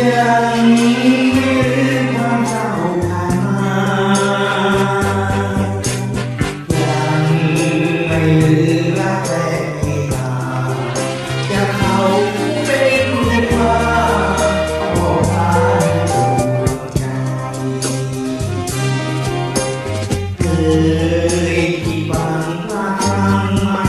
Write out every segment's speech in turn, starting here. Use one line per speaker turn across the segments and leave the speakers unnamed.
ยังไม่รักแรไม่ลจะเขาเป็นวาโอ้พานใจเคยที่บางมาคมา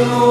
Yeah.